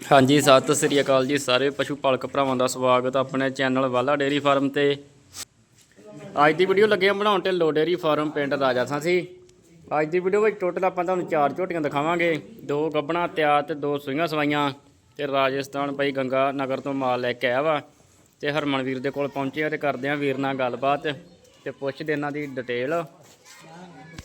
ਹਾਂਜੀ, ਸਤਿ ਸ੍ਰੀ ਅਕਾਲ ਜੀ ਸਾਰੇ ਪਸ਼ੂ ਪਾਲਕ ਭਰਾਵਾਂ ਦਾ ਸਵਾਗਤ ਆਪਣੇ ਚੈਨਲ ਵਾਲਾ ਡੇਰੀ ਫਾਰਮ ਤੇ। ਅੱਜ ਦੀ ਵੀਡੀਓ ਲੱਗੇ ਆ ਬਣਾਉਣ ਢਿੱਲੋ ਡੇਰੀ ਫਾਰਮ ਪਿੰਡ ਰਾਜਾਸਾਂ ਸੀ। ਅੱਜ ਦੀ ਵੀਡੀਓ ਵਿੱਚ ਟੋਟਲ ਆਪਾਂ ਤੁਹਾਨੂੰ ਚਾਰ ਝੋਟੀਆਂ ਦਿਖਾਵਾਂਗੇ। ਦੋ ਗੱਬਣਾ ਤਿਆਰ ਤੇ ਦੋ ਸੂਈਆਂ ਸਵਾਈਆਂ ਤੇ ਰਾਜਸਥਾਨ ਭਾਈ ਗੰਗਾ ਨਗਰ ਤੋਂ ਮਾਲ ਲੈ ਕੇ ਆਇਆ ਵਾ ਤੇ ਹਰਮਨ ਵੀਰ ਦੇ ਕੋਲ ਪਹੁੰਚੇ ਆ ਤੇ ਕਰਦੇ ਆ ਵੀਰ ਨਾਲ ਗੱਲਬਾਤ ਤੇ ਪੁੱਛਦੇ ਇਹਨਾਂ ਦੀ ਡਿਟੇਲ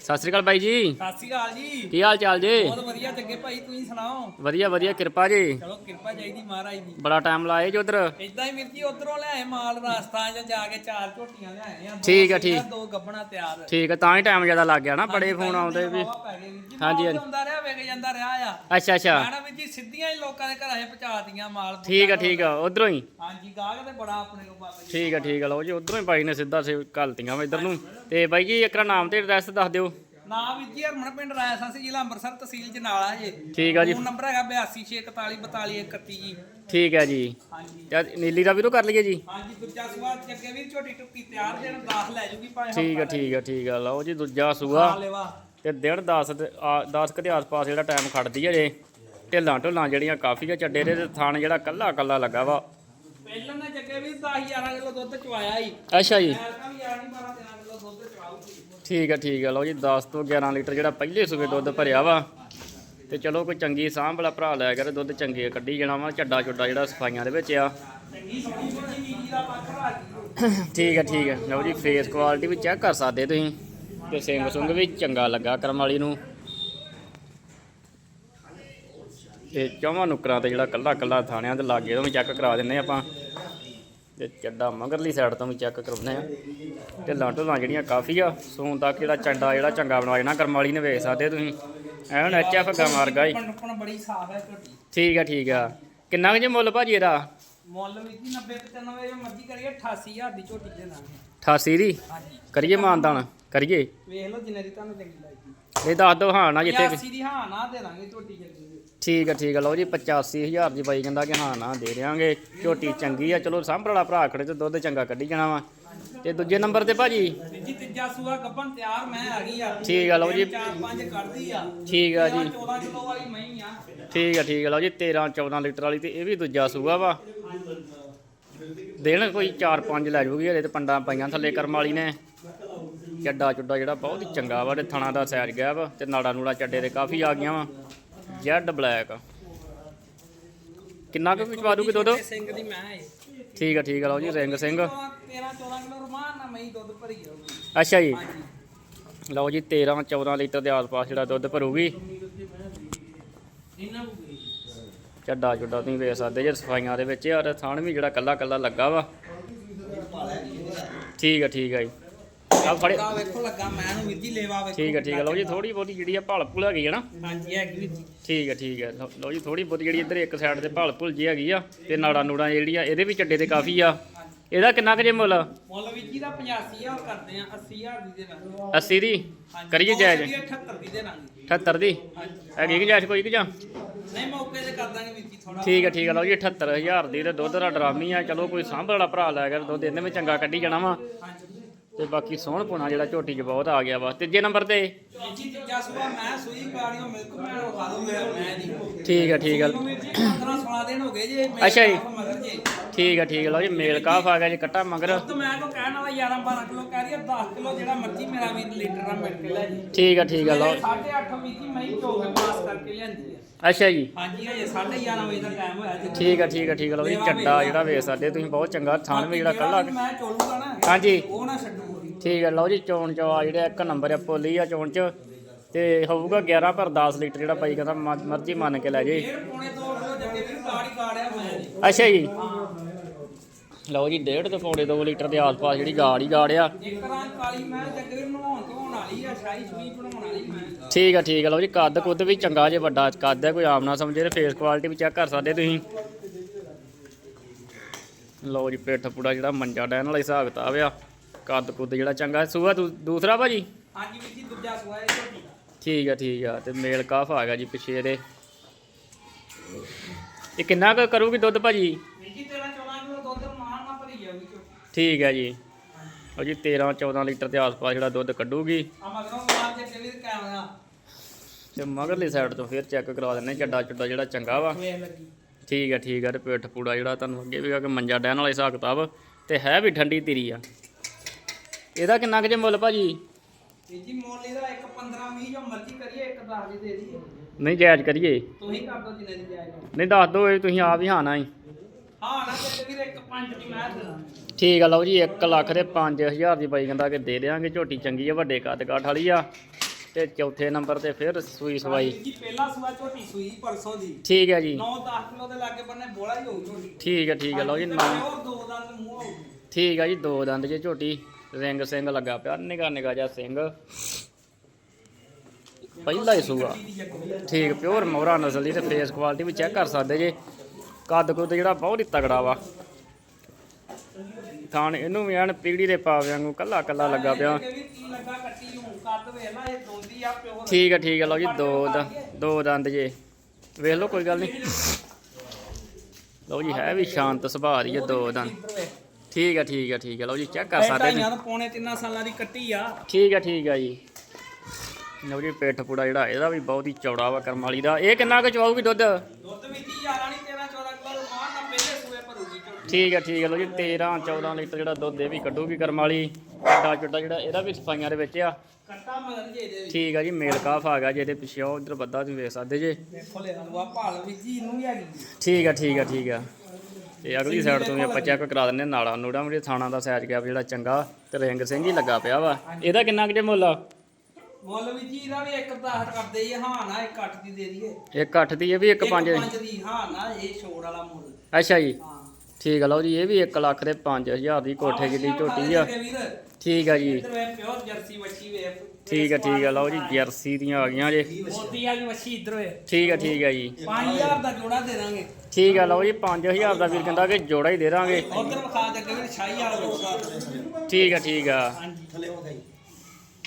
ਸਤਿ ਸ੍ਰੀ ਅਕਾਲ ਬਾਈ ਜੀ। ਸਤਿ ਸ਼੍ਰੀ ਅਕਾਲ ਜੀ। ਕੀ ਹਾਲ ਚਾਲ ਜੀ? ਬਹੁਤ ਵਧੀਆ ਜੱਗੇ ਭਾਈ ਤੁਸੀਂ ਸੁਣਾਓ? ਵਧੀਆ ਵਧੀਆ ਕਿਰਪਾ ਜੀ। ਚਲੋ ਕਿਰਪਾ ਚਾਹੀਦੀ ਮਹਾਰਾਜ ਦੀ। ਬੜਾ ਟਾਈਮ ਲਾਏ ਜੀ ਉਧਰ। ਇਦਾਂ ਹੀ ਵੀਰ ਜੀ ਉਧਰੋਂ ਲਿਆਏ ਮਾਲ ਰਾਸਤਾ ਚ ਜਾ ਕੇ ਚਾਰ ਝੋਟੀਆਂ ਲਿਆਏ ਆ। ਦੋ ਠੀਕ ਆ, ਸੀਗੀਆਂ, ਠੀਕ। ਦੋ ਗੱਬਣਾ ਤਿਆਰ। ਠੀਕ ਹੈ ਤਾਂ ਹੀ ਟਾਈਮ ਜ਼ਿਆਦਾ ਲੱਗ ਗਿਆ ਨਾ ਬੜੇ ਫੋਨ ਆਉਂਦੇ ਵੀ। ਜੀ ਹਾਂਜੀ, ਹਾਂਜੀ। ਆਉਂਦਾ ਰਿਹਾ ਵੇਖ ਜਾਂਦਾ ਰਿਹਾ ਆ। ਅੱਛਾ ਅੱਛਾ। ਮੈਡਮ ਵੀਰ ਜੀ ਸਿੱਧੀਆਂ ਹੀ ਲੋਕਾਂ ਦੇ ਘਰਾਂ 'ਚ ਪਹੁੰਚਾਤੀਆਂ ਮਾਲ। ਠੀਕ ਆ ਠੀਕ ਆ ਉਧਰੋਂ ਹੀ। ਹਾਂਜੀ ਗਾਹਕ ਤੇ ਬੜਾ ਆਪਣੇ ਕੋਲ ਬਾਬਾ ਜੀ। ਠੀਕ ਆ ਠੀਕ ਆ ਲਓ ਜੀ ਉਧਰੋਂ ਹੀ ਬਾਈ ਨੇ ਸਿੱਧਾ ਸੇ ਘਲਤੀਆਂ ਵਾ ਇਧਰ ਨੂੰ। ਤੇ ਬਾਈ ਜੀ ਇੱਕ ਨਾਮ ਤੇ ਐਡਰੈਸ ਦੱਸ ਦਿਓ। ਨਾ ਵੀਰ ਜੀ ਹਰਮਨ ਪਿੰਡ ਰਾਇਸਾ ਸੀ ਜ਼ਿਲ੍ਹਾ ਅੰਮ੍ਰਿਤਸਰ ਤਹਿਸੀਲ ਜਨਾਲਾ ਜੇ ਠੀਕ ਆ ਜੀ। ਫੋਨ ਨੰਬਰ ਹੈਗਾ 8264424131 ਜੀ। ਠੀਕ ਹੈ ਜੀ। ਹਾਂਜੀ। ਤੇ ਨੀਲੀ ਦਾ ਵੀ ਤੋਂ ਕਰ ਲਈਏ ਜੀ। ਹਾਂਜੀ ਦੂਜਾ ਸਵਾਲ ਜੱਗੇ ਵੀਰ ਝੋਟੀ ਟੁੱਕੀ ਤਿਆਰ ਦੇਣ ਦਾਖ ਲੈ ਜੂਗੀ ਭਾਵੇਂ ਠੀਕ ਆ ਠੀਕ ਆ ਠੀਕ ਆ। ਲਓ ਜੀ ਦੂਜਾ ਸੂਆ। ਲੈਵਾ। ਤੇ ਦਿਨ 10 10 ਕੁ ਦੇ ਆਸ-ਪਾਸ ਜਿਹੜਾ ਟਾਈਮ ਖੜਦੀ ਹੈ ਜੇ। ਢਿੱਲਾਂ ਢੁੱਲਾਂ ਜਿਹੜੀਆਂ ਕਾਫੀ ਆ ਚੱਡੇ ਦੇ ਤੇ ਥਣ ਜਿਹੜਾ ਕੱਲਾ ਕੱਲਾ ਲੱਗਾ ਵਾ। ਪਹਿਲਾਂ ਨੇ ਜੱਗੇ ਵੀਰ 10 11 ਕਿਲੋ ਦੁੱਧ ਚਵਾਇਆ ਹੀ ਅੱਛਾ ਜੀ। ਐਰਕਾ ਵੀ 11 12 13 ਕਿਲੋ ਦੁੱਧ ਚਵਾਉਗੀ ਠੀਕ ਆ ਠੀਕ ਆ। ਲਓ ਜੀ 10 ਤੋਂ 11 ਲੀਟਰ ਜਿਹੜਾ ਪਹਿਲੇ ਸੂਬੇ ਦੁੱਧ ਭਰਿਆ ਵਾ। ਤੇ ਚਲੋ ਕੋਈ ਚੰਗੀ ਸਾਂਭ ਵਾਲਾ ਭਰਾ ਲੈ ਕੇ ਦੁੱਧ ਚੰਗੇ ਕੱਢੀ ਜਾਣਾ ਵਾ ਚੱਡਾ ਛੁੱਡਾ ਜਿਹੜਾ ਸਫਾਈਆਂ ਦੇ ਵਿੱਚ ਆ। ਠੀਕ ਆ ਠੀਕ ਆ। ਲਓ ਜੀ ਫੇਸ ਕੁਆਲਿਟੀ ਵੀ ਚੈੱਕ ਕਰ ਸਕਦੇ ਤੁਸੀਂ ਤੇ ਸਿੰਗ ਸੁੰਗ ਵੀ ਚੰਗਾ ਲੱਗਾ ਕਰਮ ਵਾਲੀ ਨੂੰ। ਤੇ ਚੌਵਾਂ ਨੁਕਰਾਂ ਤੇ ਜਿਹੜਾ ਕੱਲਾ ਕੱਲਾ ਥਾਣਿਆਂ ਦੇ ਲਾਗੇ ਉਹ ਵੀ ਚੈੱਕ ਕਰਾ ਦਿੰਨੇ ਆਪਾਂ। ਤੇ ਚੱਡਾ ਮਗਰਲੀ ਸਾਈਡ ਤੋਂ ਵੀ ਚੈੱਕ ਕਰਾਉਂਦੇ ਆ। ਢਿੱਲਾਂ ਢੁੱਲਾਂ ਜਿਹੜੀਆਂ ਕਾਫੀ ਆ ਸੂਣ ਤੱਕ ਜਿਹੜਾ ਚੰਡਾ ਜਿਹੜਾ ਚੰਗਾ ਬਣਾ ਜਾਣਾ ਕਰਮ ਵਾਲੀ ਨੇ ਵੇਖ ਸਕਦੇ ਤੁਸੀਂ। ਐਨ ਐਚ ਐਫ ਗਾ ਮਾਰ ਗਾਈ ਬੜੀ ਸਾਫ਼ ਹੈ ਝੋਟੀ ਠੀਕ ਆ ਠੀਕ ਆ। ਕਿੰਨਾ ਕੁ ਜੇ ਮੁੱਲ ਭਾਜੀ ਇਹਦਾ? ਮੁੱਲ ਵੀ ਜੀ 90 95 ਜੋ ਮਰਜ਼ੀ ਕਰੀਏ 88000 ਦੀ ਝੋਟੀ ਦੇ ਦਾਂਗੇ। 88 ਦੀ? ਹਾਂਜੀ। ਕਰੀਏ ਮਾਨਦਾਨ? ਕਰੀਏ? ਵੇਖ ਲਓ ਜਿੰਨੇ ਦੀ ਤੁਹਾਨੂੰ ਚੰਗੀ ਲੱਗਦੀ। ਇਹ ਦੱਸ ਦੋ ਹਾਂ ਨਾ ਜਿੱਥੇ 80 ਦੀ ਹਾਂ ਨਾ ਦੇ ਦਾਂਗੇ ਝੋਟੀ ਜੱਗੇ ਦੀ ਠੀਕ ਆ ਠੀਕ ਆ। ਲਓ ਜੀ 85000 ਦੀ ਬਾਈ ਕਹਿੰਦਾ ਕਿ ਹਾਂ ਨਾ ਦੇ ਦਿਆਂਗੇ। ਝੋਟੀ ਚੰਗੀ ਆ। ਚਲੋ ਸਾਂਭਣ ਵਾਲਾ ਭਰਾ ਖੜੇ ਤੇ ਦੁੱਧ ਚੰਗਾ ਕੱਢੀ ਜਾਣਾ ਵਾ। ਤੇ ਦੂਜੇ ਨੰਬਰ ਤੇ ਭਾਜੀ? ਜੀ ਤੀਜਾ ਸੂਆ ਗੱਬਣ ਤਿਆਰ ਮੈਂ ਆ ਗਈ ਆ। ਠੀਕ ਆ ਲਓ ਜੀ। ਚਾਰ ਪੰਜ ਕੱਢਦੀ ਆ। ਠੀਕ ਆ ਜੀ। 14 ਕਿਲੋ ਵਾਲੀ ਮਹੀਂ ਆ। ਠੀਕ ਆ ਠੀਕ ਆ। ਲਓ ਜੀ 13 14 ਲੀਟਰ ਵਾਲੀ ਤੇ ਇਹ ਵੀ ਦੂਜਾ ਸੂਆ ਵਾ। ਦੇਣ ਕੋਈ 4-5 ਲੈ ਜੂਗੀ ਹਲੇ ਤੇ ਪੰਡਾਂ ਪਾਈਆਂ ਥੱਲੇ ਕਰਮ ਵਾਲੀ ਨੇ। ਚੱਡਾ ਚੁੱਡਾ ਜਿਹੜਾ ਬਹੁਤ ਹੀ ਚੰਗਾ ਵਾ ਤੇ ਥਣਾ ਦਾ ਸੈਰ ਗਿਆ ਵਾ ਤੇ ਨਾੜਾ ਨੂੜਾ ਚੱਡੇ ਦੇ ਕਾਫੀ ਆ ਗਈਆਂ ਵਾ। Z black. ਕਿੰਨਾ ਕੁ ਵਿਚਵਾ ਦੂਗੀ ਦੁੱਧ ਸਿੰਘ ਦੀ ਮੈਂ ਏ। ਠੀਕ ਆ ਠੀਕ ਆ ਲਓ ਜੀ ਰਿੰਗ ਸਿੰਘ। 13 14 ਕਿਲੋ ਰਮਾਨ ਨਾਲ ਮਹੀਂ ਦੁੱਧ ਭਰੀ ਜਾਊਗੀ ਅੱਛਾ ਜੀ। ਲਓ ਜੀ 13 14 ਲੀਟਰ ਦੇ ਆਸ-ਪਾਸ ਜਿਹੜਾ ਦੁੱਧ ਭਰੂਗੀ। ਚੱਡਾ ਚੁੱਡਾ ਤੁਸੀਂ ਵੇਖ ਸਕਦੇ ਜੇ ਸਫਾਈਆਂ ਦੇ ਵਿੱਚ ਔਰ ਥਾਣ ਵੀ ਜਿਹੜਾ ਕੱਲਾ ਕੱਲਾ ਲੱਗਾ ਵਾ। ਠੀਕ ਆ ਠੀਕ ਆ ਜੀ। ਆ ਫੜੇ ਆ ਵੇਖੋ ਲੱਗਾ ਮੈਂ ਨੂੰ ਵੀਰ ਜੀ ਲੇਵਾ ਵੇਖੋ। ਠੀਕ ਆ ਠੀਕ ਆ ਲਓ ਜੀ ਥੋੜੀ ਬਹੁਤੀ ਜਿਹੜੀ ਆ ਭਲ ਭੁਲ ਹੈਗੀ ਆ ਨਾ। ਹਾਂਜੀ ਹੈਗੀ ਵੀਰ ਜੀ। ਠੀਕ ਆ ਠੀਕ ਆ ਲਓ- ਲਓ ਜੀ ਥੋੜੀ ਬਹੁਤੀ ਜਿਹੜੀ ਇੱਧਰ ਇੱਕ ਸਾਈਡ ਤੇ ਭਲ ਭੁਲ ਜੀ ਹੈਗੀ ਆ ਤੇ ਨਾੜਾ ਨੂੜਾ ਜਿਹੜੀਆਂ ਇਹਦੇ ਵੀ ਚੱਡੇ ਤੇ ਕਾਫੀ ਆ। ਇਹਦਾ ਕਿੰਨਾ ਕੁ ਜੇ ਮੁੱਲ? ਮੁੱਲ ਵੀਰ ਜੀ ਦਾ 85000 ਕਰਦੇ ਆ 80000 ਦੀ ਦੇ ਦਾਂਗੇ। 80 ਦੀ? ਕਰੀਏ ਜਾਇਜ਼? 78 ਦੀ ਦੇ ਦਾਂਗੇ। 78 ਦੀ? ਹਾਂਜੀ। ਹੈਗੀ ਕਿ ਜਾਇਜ਼ ਕੋਈ ਕਿ ਜਾਂ? ਨਹੀਂ ਮੌਕੇ ਤੇ ਕਰ ਦਾਂਗੇ ਵੀਰ ਜੀ ਥੋੜਾ ਠੀਕ ਆ ਠੀਕ ਆ ਲਓ ਜੀ 78000 ਦੀ ਤੇ ਦੁੱਧ ਦਾ ਡਰਾਮੀ ਆ। ਚਲੋ ਕੋਈ ਸਾਂਭ ਵਾਲਾ ਭਰਾ ਲੈ ਗਿਆ ਦੁੱਧ ਇਹਨੇ ਵੀ ਚੰਗਾ ਕੱਢੀ ਜਾਣਾ ਵਾ। ਹਾਂਜੀ। ਤੇ ਬਾਕੀ ਸੋਹਣ ਪੁਣਾ ਜਿਹੜਾ ਝੋਟੀ 'ਚ ਬਹੁਤ ਆ ਗਿਆ ਵਾ। ਤੀਜੇ ਨੰਬਰ ਤੇ? ਜੀ ਤੀਜਾ ਮੈਂ ਸੂਈ ਮਿਲਕ ਮੈਂ ਮੈਂ ਠੀਕ ਆ ਠੀਕ ਆ। ਵੀਰ ਜੀ 15 16 ਦਿਨ ਹੋ ਗਏ ਜੇ ਮੇਰੇ ਅੱਛਾ ਜੀ। ਠੀਕ ਆ ਠੀਕ ਆ। ਲਓ ਜੀ ਮੇਲ ਕਾਫ ਆ ਗਿਆ ਜੀ ਕੱਟਾ ਮਗਰ। ਦੁੱਧ ਮੈਂ ਕੋ ਕਹਿਣ ਵਾਲਾ 11 12 ਕਿਲੋ ਕਹਿ ਰਹੀ ਆ 10 ਕਿਲੋ ਜਿਹੜਾ ਮਰਜ਼ੀ ਮੇਰਾ ਵੀਰ ਲੀਟਰ ਨਾਲ ਮਿਲ ਕੇ ਲੈ ਜੀ। ਠੀਕ ਆ ਠੀਕ ਆ ਲਓ। 8:30 ਵੀਰ ਜੀ ਮੈਂ ਪਾਸ ਕਰਕੇ ਲਿਆਂਦੀ ਆ। ਅੱਛਾ ਜੀ। ਹਾਂਜੀ ਹਜੇ 11:30 ਵਜੇ ਦਾ ਟਾਈਮ ਹੋਇਆ ਜੀ। ਠੀਕ ਆ ਠੀਕ ਆ ਠੀਕ ਆ। ਲਓ ਜੀ ਚੱਡਾ ਜਿਹੜਾ ਵੇਖ ਸਕਦੇ ਤੁਸੀਂ ਬਹੁਤ ਚੰਗਾ ਥਾਣ ਵੀ ਜਿਹੜਾ ਕੱਲਾ। ਮੈਂ ਚੋਲੂਗਾ ਨਾ ਹਾਂਜੀ। ਉਹ ਨਾ ਛੱਡੂ ਠੀਕ ਆ ਲਓ ਜੀ ਚੋਣ ਚਵਾ ਜਿਹੜਾ ਇੱਕ ਨੰਬਰ ਆ ਪੋਲੀ ਆ ਚੋਣ ਚ। ਤੇ ਹੋਊਗਾ 11 ਪਰ 10 ਲੀਟਰ ਜਿਹੜਾ ਭਾਈ ਕਹਿੰਦਾ ਮਰਜ਼ੀ ਮੰਨ ਕੇ ਲੈ ਜੇ। ਇਹ ਪੌਣੇ 2 ਕਿਲੋ ਜੱਗੇ ਵੀਰ ਗਾੜੀ ਗਾੜਿਆ ਮੈਂ ਜੀ। ਅੱਛਾ ਜੀ। ਹਾਂ। ਲਓ ਜੀ ਡੇਢ ਤੋਂ ਪੌਣੇ 2 ਲੀਟਰ ਦੇ ਆਸ-ਪਾਸ ਜਿਹੜੀ ਗਾੜ ਹੀ ਗਾੜ ਆ। ਇੱਕ ਰਾਂ ਕਾਲੀ ਮੈਂ ਜੱਗੇ ਵੀਰ ਨਹਾਉਣ ਧੋਣ ਵਾਲੀ ਆ ਸ਼ਾਹੀ ਸੂਈ ਬਣਾਉਣ ਵਾਲੀ ਮੈਂ ਠੀਕ ਆ ਠੀਕ ਆ ਲਓ ਜੀ ਕੱਦ ਕੁੱਦ ਵੀ ਚੰਗਾ ਜੇ ਵੱਡਾ ਕੱਦ ਹੈ ਕੋਈ ਆਮ ਨਾ ਸਮਝੇ ਤੇ ਫੇਸ ਕੁਆਲਿਟੀ ਵੀ ਚੈੱਕ ਕਰ ਸਕਦੇ ਤੁਸੀਂ। ਲਓ ਜੀ ਪਿੱਠ ਪੂੜਾ ਜਿਹੜਾ ਮੰਜਾ ਡੈਨ ਵਾਲਾ ਹਿਸਾਬ ਕਿਤਾਬ ਆ। ਕੱਦ ਕੁੱਦ ਜਿਹੜਾ ਚੰਗਾ। ਸੂਆ ਦੂ- ਦੂਸਰਾ ਭਾਜੀ? ਹਾਂਜੀ ਵੀਰ ਜੀ ਦੂਜਾ ਸੂਆ ਇਹ ਝੋਟੀ ਦਾ। ਠੀਕ ਆ ਠੀਕ ਆ ਤੇ ਮੇਲ ਕਾਫ ਆ ਗਿਆ ਜੀ ਪਿੱਛੇ ਇਹਦੇ। ਇਹ ਕਿੰਨਾ ਕੁ ਕਰੂਗੀ ਦੁੱਧ ਭਾਜੀ ਵੀਰ ਜੀ 13 14 ਕਿਲੋ ਦੁੱਧ ਮਾਣ ਨਾ ਭਰੀ ਜਾਊਗੀ ਝੋਟੀ ਠੀਕ ਹੈ ਜੀ। ਉਹ ਜੀ 13 14 ਲੀਟਰ ਦੇ ਆਸ-ਪਾਸ ਜਿਹੜਾ ਦੁੱਧ ਕੱਢੂਗੀ। ਆ ਮਗਰੋਂ ਮਾਰ ਜੱਗੇ ਵੀਰ ਕੈਮਰਾ ਤੇ ਮਗਰਲੀ ਸਾਈਡ ਤੋਂ ਫਿਰ ਚੈੱਕ ਕਰਵਾ ਦਿੰਨੇ ਚੱਡਾ ਚੁੱਡਾ ਜਿਹੜਾ ਚੰਗਾ ਵਾ। ਵੇਖ ਲੱਗੀ। ਠੀਕ ਹੈ ਠੀਕ ਹੈ ਤੇ ਪਿੱਠ ਪੂੜਾ ਜਿਹੜਾ ਤੁਹਾਨੂੰ ਅੱਗੇ ਵੀ ਆ ਕਿ ਮੰਜਾ ਡੈਣ ਵਾਲੇ ਹਿਸਾਬ ਕਿਤਾਬ। ਤੇ ਹੈ ਵੀ ਠੰਡੀ ਤੇਰੀ ਆ। ਇਹਦਾ ਕਿੰਨਾ ਕੁ ਜੇ ਮੁੱਲ ਭਾਜੀ? ਜੀ ਮੋਲੀ ਦਾ ਇੱਕ 15 20 ਜੋ ਮਰਜ਼ੀ ਕਰੀਏ ਇੱਕ 10 ਦੀ ਦੇ ਦਈਏ। ਨਹੀਂ ਜਾਇਜ਼ ਕਰੀਏ। ਤੁਸੀਂ ਕਰ ਦੋ ਜਿੰਨੇ ਦੀ ਜਾਏਗਾ ਨਹੀਂ ਦੱਸ ਦੋ ਇਹ ਤੁਸੀਂ ਆਪ ਹੀ ਹਾਂ ਨਾ ਹੀ ਹਾਂ ਨਾ ਤੇ ਵੀਰ ਇੱਕ 5 ਦੀ ਮੈਂ ਦੇ ਦਾਂਗੇ ਠੀਕ ਆ ਲਓ ਜੀ 1 ਲੱਖ ਦੇ 5000 ਦੀ ਬਾਈ ਕਹਿੰਦਾ ਕਿ ਦੇ ਦੇਾਂਗੇ ਝੋਟੀ ਚੰਗੀ ਆ ਵੱਡੇ ਕੱਦ ਕਾਠ ਵਾਲੀ ਆ। ਤੇ ਚੌਥੇ ਨੰਬਰ ਤੇ ਫਿਰ ਸੂਈ ਸਵਾਈ। ਜੀ ਪਹਿਲਾ ਸਵਾ ਝੋਟੀ ਸੂਈ ਪਰਸੋਂ ਦੀ। ਠੀਕ ਹੈ ਜੀ। 9-10 ਕਿਲੋ ਦੇ ਲਾਗੇ ਬੰਨੇ ਬੋਲਾ ਹੀ ਹੋਊ ਝੋਟੀ। ਠੀਕ ਹੈ ਠੀਕ ਹੈ ਲਓ ਜੀ ਨੌ। ਹੋਰ ਦੋ ਦੰਦ ਮੂੰਹ ਹੋਊਗੀ ਠੀਕ ਆ ਜੀ ਦੋ ਦੰਦ ਜੇ ਝੋਟੀ। ਰਿੰਗ ਸਿੰਘ ਲੱਗਾ ਪਿਆ ਨਿਗਾ ਨਿਗਾ ਜਿਹਾ ਸਿੰਘ ਪਹਿਲਾ ਹੀ ਸੂਆ। ਠੀਕ ਪਿਓਰ ਮੋਹਰਾ ਨਸਲ ਦੀ ਤੇ ਫੇਸ ਕੁਆਲਿਟੀ ਵੀ ਚੈੱਕ ਕਰ ਸਕਦੇ ਜੇ। ਕੱਦ ਕੁੱਦ ਜਿਹੜਾ ਬਹੁਤ ਹੀ ਤਗੜਾ ਵਾ। ਥਾਣ ਇਹਨੂੰ ਵੀ ਐਨ ਪੀੜੀ ਦੇ ਪਾ ਵਾਂਗੂ ਕੱਲਾ ਕੱਲਾ ਲੱਗਾ ਪਿਆ। ਠੀਕ ਆ ਠੀਕ ਆ, ਲਓ ਜੀ, ਦੋ ਦ, ਦੋ ਦੰਦ ਜੇ। ਵੇਖ ਲਓ, ਕੋਈ ਗੱਲ ਨਹੀਂ। ਲਓ ਜੀ, ਹੈ ਵੀ ਸ਼ਾਂਤ ਸੁਭਾਅ ਦੀ ਆ, ਦੋ ਦੰਦ। ਠੀਕ ਆ ਠੀਕ ਆ ਠੀਕ ਆ, ਲਓ ਜੀ, ਚੈੱਕ ਕਰ ਸਕਦੇ ਨੇ ਢਾਈਆਂ ਪੌਣੇ ਤਿੰਨਾਂ ਸਾਲਾਂ ਦੀ ਕੱਟੀ ਆ ਠੀਕ ਆ ਠੀਕ ਆ ਜੀ। ਲਓ ਜੀ, ਪਿੱਠ ਪੂੜਾ ਜਿਹੜਾ, ਇਹਦਾ ਵੀ ਬਹੁਤ ਹੀ ਚੌੜਾ ਵਾ ਕਰਮਾਲੀ ਦਾ। ਇਹ ਕਿੰਨਾ ਕੁ ਚਵਾਊਗੀ ਦੁੱਧ ਦੁੱਧ ਵੀ 30 ਯਾਰਾਂ ਨਹੀਂ 13 14 ਕਿਲੋ ਮਾਰ ਨਾ ਪਹਿਲੇ ਸੂਏ ਭਰੂਗੀ ਝੋਟੀ ਠੀਕ ਆ ਠੀਕ ਆ ਲਓ ਜੀ 13 14 ਲੀਟਰ ਜਿਹੜਾ ਦੁੱਧ ਇਹ ਵੀ ਕੱਢੂਗੀ ਕਰਮ ਵਾਲੀ। ਵੱਡਾ ਚੁੱਡਾ ਜਿਹੜਾ ਇਹਦਾ ਵੀ ਸਫਾਈਆਂ ਦੇ ਵਿੱਚ ਆ। ਕੱਟਾ ਮਗਰ ਜੇ ਇਹਦੇ ਵਿੱਚ ਠੀਕ ਆ ਜੀ ਮੇਲ ਕਾਫ ਆ ਗਿਆ ਜਿਹਦੇ ਪਿੱਛੇ ਉਹ ਉਧਰ ਬੱਦਾ ਤੁਸੀਂ ਵੇਖ ਸਕਦੇ ਜੇ। ਦੇਖੋ ਲੈ ਲਵਾ ਭਾਲ ਵੀ ਜੀ ਇਹਨੂੰ ਵੀ ਜੀ। ਠੀਕ ਆ ਠੀਕ ਆ ਠੀਕ ਆ ਤੇ ਅਗਲੀ ਸਾਈਡ ਤੋਂ ਵੀ ਆਪਾਂ ਚੈੱਕ ਕਰਾ ਦਿੰਨੇ ਨਾਲਾ ਨੂੜਾ ਮੇਰੇ ਥਾਣਾ ਦਾ ਸਾਈਜ਼ ਗਿਆ ਜਿਹੜਾ ਚੰਗਾ ਤੇ ਰਿੰਗ ਸਿੰਘ ਹੀ ਲੱਗਾ ਪਿਆ ਵਾ। ਇਹਦਾ ਕਿੰਨਾ ਕੁ ਜੇ ਮੁੱਲ ਆ? ਮੁੱਲ ਵੀ ਜੀ ਇਹਦਾ ਵੀ ਇੱਕ 10 ਕਰਦੇ ਹੀ ਹਾਂ ਨਾ ਇੱਕ 8 ਦੀ ਦੇ ਦਈਏ। ਇੱਕ 8 ਦੀ ਇਹ ਵੀ ਇੱਕ 5 ਪੰਜ ਦੀ ਹਾਂ ਨਾ ਇਹ ਛੋੜ ਵਾਲਾ ਮੁੱਲ। ਅੱਛਾ ਜੀ। ਹਾਂ। ਠੀਕ ਆ ਲਓ ਜੀ ਇਹ ਵੀ 1 ਲੱਖ ਦੇ 5000 ਦੀ ਕੋਠੇ ਜਿੱਡੀ ਝੋਟੀ ਆ। ਠੀਕ ਆ ਜੀ। ਇਧਰ ਵੇ ਪਿਓਰ ਜਰਸੀ ਵੱਛੀ ਵੇ ਠੀਕ ਆ ਠੀਕ ਆ ਲਓ ਜੀ ਜਰਸੀ ਦੀਆਂ ਆ ਗਈਆਂ ਜੇ। ਮੋਤੀ ਵਾਲੀ ਵੱਛੀ ਇਧਰ ਵੇ ਠੀਕ ਆ ਠੀਕ ਆ ਜੀ। 5000 ਦਾ ਜੋੜਾ ਦੇ ਦਾਂਗੇ। ਠੀਕ ਆ ਲਓ ਜੀ 5000 ਦਾ ਵੀਰ ਕਹਿੰਦਾ ਕਿ ਜੋੜਾ ਹੀ ਦੇ ਦਾਂਗੇ। ਉਧਰ ਵਿਖਾ ਦੇ ਅੱਗੇ ਵੀ ਛਾਈ ਵਾਲਾ ਜੋੜਾ। ਠੀਕ ਆ ਠੀਕ ਆ। ਹਾਂਜੀ। ਥੱਲੇ ਉਹ ਗਈ।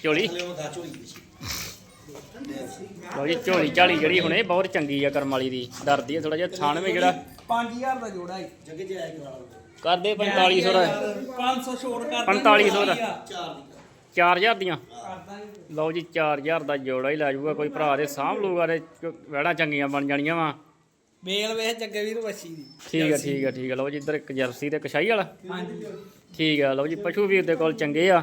ਝੋਲੀ। ਥੱਲੇ ਉਹ ਦਾ ਚੋਈ ਲਓ ਜੀ ਝੋਲੀ ਝਾਲੀ ਜਿਹੜੀ ਹੁਣੇ ਬਹੁਤ ਚੰਗੀ ਆ ਕਰਮ ਵਾਲੀ ਦੀ ਡਰਦੀ ਆ ਥੋੜਾ ਜਿਹਾ ਥਾਣ ਵੀ ਜਿਹੜਾ 5000 ਦਾ ਜੋੜਾ ਹੈ ਜੱਗੇ ਜੇ ਆਇਆ ਕਰਾ ਲਓ ਕਰਦੇ 4500 ਦਾ। 500 ਛੋੜ ਕਰ 4500 ਦਾ। ਚਾਰ ਦੀ। 4000 ਦੀਆਂ? ਲਓ ਜੀ 4000 ਦਾ ਜੋੜਾ ਹੀ ਲੈ ਜਾਊਗਾ ਕੋਈ ਭਰਾ ਦੇ ਸਾਂਭ ਲੂਗਾ ਤੇ ਵਹਿਣਾ ਚੰਗੀਆਂ ਬਣ ਜਾਣੀਆਂ ਵਾ। ਮੇਲ ਵੇਖ ਜੱਗੇ ਵੀਰ ਵੱਛੀ ਦੀ। ਠੀਕ ਆ ਠੀਕ ਆ ਠੀਕ ਆ। ਲਓ ਜੀ ਇੱਧਰ ਇੱਕ ਜਰਸੀ ਤੇ ਕਸ਼ਾਈ ਵਾਲਾ। ਹਾਂਜੀ। ਠੀਕ ਆ ਲਓ ਜੀ ਪਸ਼ੂ ਵੀਰ ਦੇ ਕੋਲ ਚੰਗੇ ਆ।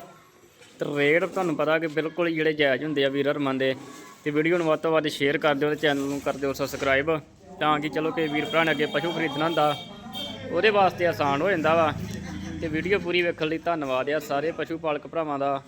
ਤੇ ਰੇਟ ਤੁਹਾਨੂੰ ਪਤਾ ਕਿ ਬਿਲਕੁਲ ਹੀ ਜਿਹੜੇ ਜਾਇਜ਼ ਹੁੰਦੇ ਆ ਵੀਰ ਹਰਮਨ ਦੇ, ਤੇ ਵੀਡੀਓ ਨੂੰ ਵੱਧ ਤੋਂ ਵੱਧ ਸ਼ੇਅਰ ਕਰ ਦਿਓ ਤੇ ਚੈਨਲ ਨੂੰ ਕਰ ਦਿਓ ਸਬਸਕ੍ਰਾਈਬ ਤਾਂ ਕਿ ਚਲੋ ਕਿ ਵੀਰ ਭਰਾ ਨੇ ਅੱਗੇ ਪਸ਼ੂ ਖਰੀਦਣਾ ਹੁੰਦਾ, ਉਹਦੇ ਵਾਸਤੇ ਆਸਾਨ ਹੋ ਜਾਂਦਾ ਵਾ। ਤੇ ਵੀਡੀਓ ਪੂਰੀ ਵੇਖਣ ਲਈ ਧੰਨਵਾਦ ਆ ਸਾਰੇ ਪਸ਼ੂ ਪਾਲਕ ਭਰਾਵਾਂ ਦਾ।